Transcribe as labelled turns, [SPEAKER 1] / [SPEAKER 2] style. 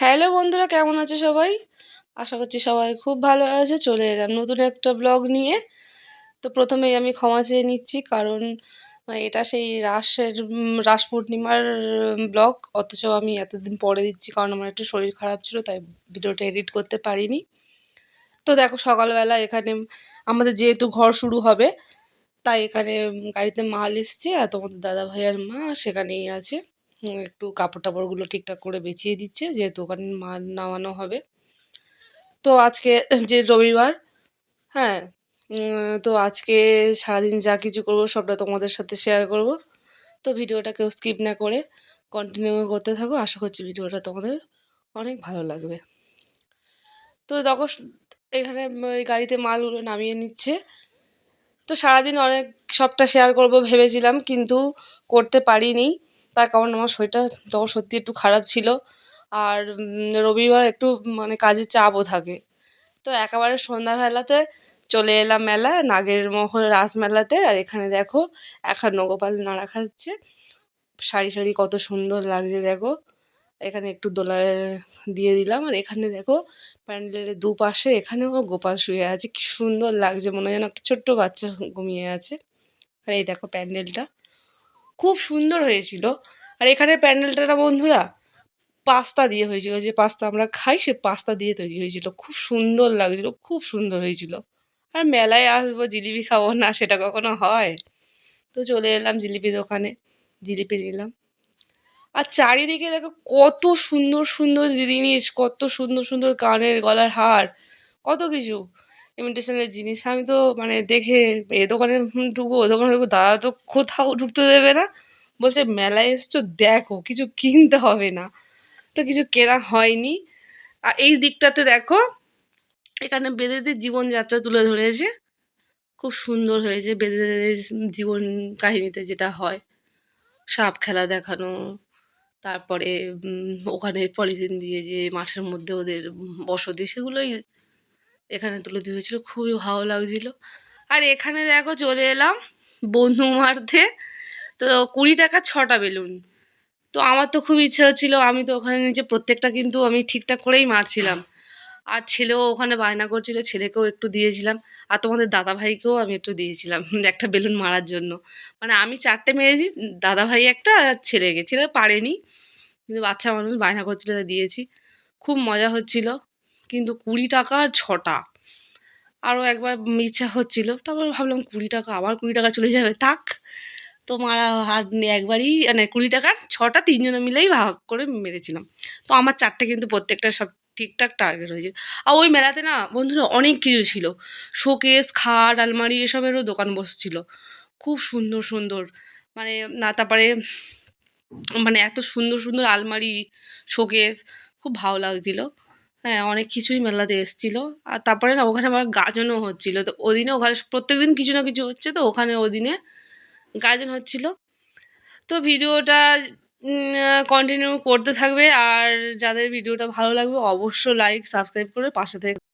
[SPEAKER 1] Hello বন্ধুরা, কেমন আছে সবাই? আশা করছি সবাই খুব ভালো আছে। চলে এলাম নতুন একটা ব্লগ নিয়ে। তো প্রথমেই আমি ক্ষমা চেয়ে নিচ্ছি, কারণ এটা সেই রাসের রাস পূর্ণিমার ব্লগ। অথচ আমি এতদিন পরে দিচ্ছি, কারণ আমার একটু শরীর খারাপ ছিল, তাই ভিডিওটা এডিট করতে পারিনি। তো দেখো, সকালবেলা এখানে, আমাদের যেহেতু ঘর শুরু হবে, তাই এখানে গাড়িতে মাল এসছে, আর তোমাদের দাদা ভাইয়ার মা সেখানেই আছে। একটু কাপড় টাপড়গুলো ঠিকঠাক করে বেছিয়ে দিচ্ছে, যেহেতু ওখানে মাল নামানো হবে। তো আজকে যে রবিবার হ্যাঁ তো আজকে সারাদিন যা কিছু করব সবটা তোমাদের সাথে শেয়ার করব। তো ভিডিওটা কেউ স্কিপ না করে কন্টিনিউ করতে থাকো। আশা করছি ভিডিওটা তোমাদের অনেক ভালো লাগবে। তো দেখো, এখানে গাড়িতে মালগুলো নামিয়ে নিচ্ছে। তো সারাদিন অনেক সবটা শেয়ার করব ভেবেছিলাম, কিন্তু করতে পারিনি। তার কারণ আমার শরীরটা তখন সত্যি একটু খারাপ ছিল। আর রবিবার একটু মানে কাজের চাপও থাকে। তো একেবারে সন্ধ্যাবেলাতে চলে এলাম মেলা নাগের মহল রাস মেলাতে আর এখানে দেখো একান্ন গোপাল নাড়া খাচ্ছে। সারি সারি কত সুন্দর লাগছে, দেখো। এখানে একটু দোলায় দিয়ে দিলাম। আর এখানে দেখো, প্যান্ডেলের দুপাশে এখানেও গোপাল শুয়ে আছে। কি সুন্দর লাগছে, মনে হয় যেন একটা ছোট্ট বাচ্চা ঘুমিয়ে আছে। আর এই দেখো প্যান্ডেলটা। খুব সুন্দর হয়েছিল। আর এখানে প্যান্ডেলটা না বন্ধুরা, পাস্তা দিয়ে হয়েছিল। যে পাস্তা আমরা খাই, সে পাস্তা দিয়ে তৈরি হয়েছিল। খুব সুন্দর লাগছিল, খুব সুন্দর হয়েছিল। আর মেলায় আসব, জিলিপি খাব না, সেটা কখনো হয়? তো চলে এলাম জিলিপি দোকানে, জিলিপি নিলাম। আর চারিদিকে দেখো কত সুন্দর সুন্দর জিনিস, কত সুন্দর সুন্দর কানের গলার হার, কত কিছু। ইমিটেশনের জিনিস। আমি তো মানে দেখে এ দোকানে ঢুকবো ও দোকানে ঢুকবো, দাদা তো কোথাও ঢুকতে দেবে না। বলছে, মেলায় এসছো? দেখো, কিছু কিনতে হবে না। তো কিছু কেনা হয়নি। আর এই দিকটাতে দেখো, এখানে বেদেদের জীবনযাত্রা তুলে ধরেছে। খুব সুন্দর হয়েছে বেদেদের জীবন কাহিনীতে যেটা হয়। সাপ খেলা দেখানো, তারপরে ওখানে পলিথিন দিয়ে যে মাঠের মধ্যে ওদের বসতি, সেগুলোই এখানে তুলে ধরেছিল খুবই ভালো লাগছিল। আর এখানে দেখো চলে এলাম বন্ধু মারতে। তো কুড়ি টাকা ছটা বেলুন। তো আমার তো খুব ইচ্ছে হচ্ছিল, আমি তো ওখানে নিচে প্রত্যেকটা কিন্তু আমি ঠিকঠাক করেই মারছিলাম। আর ছেলেও ওখানে বায়না করছিল, ছেলেকেও একটু দিয়েছিলাম। আর তোমাদের দাদা ভাইকেও আমি একটু দিয়েছিলাম একটা বেলুন মারার জন্য। মানে আমি চারটে মেরেছি দাদা ভাই একটা আর ছেলেকে। ছেলে পারেনি, কিন্তু বাচ্চা মানুষ বায়না করছিল দিয়েছি। খুব মজা হচ্ছিল। কিন্তু কুড়ি টাকা ছটা। আরও একবার ইচ্ছা হচ্ছিল, তারপর ভাবলাম কুড়ি টাকা, আবার কুড়ি টাকা চলে যাবে, থাক। তো মারা আর একবারই মানে কুড়ি টাকার ছটা তিনজনে মিলেই ভাগ করে মেরেছিলাম। তো আমার চারটে কিন্তু প্রত্যেকটা সব ঠিকঠাক টার্গেট হয়েছে। আর ওই মেলাতে না, বন্ধুরা অনেক কিছু ছিল। শোকেস, খাট, আলমারি এসবেরও দোকান বসছিল। খুব সুন্দর সুন্দর মানে না, তারপরে মানে এত সুন্দর সুন্দর আলমারি, শোকেস, খুব ভালো লাগছিল। হ্যাঁ অনেক কিছুই মেলাতে এসছিল। আর তারপরে না, ওখানে আমার গাজনও হচ্ছিল। তো ওদিনে ওখানে প্রত্যেক দিন কিছু না কিছু হচ্ছে তো, ওখানে ওদিনে গাজন হচ্ছিল। তো ভিডিওটা কন্টিনিউ করতে থাকবে। আর যাদের ভিডিওটা ভালো লাগবে অবশ্য লাইক সাবস্ক্রাইব করে পাশে থেকে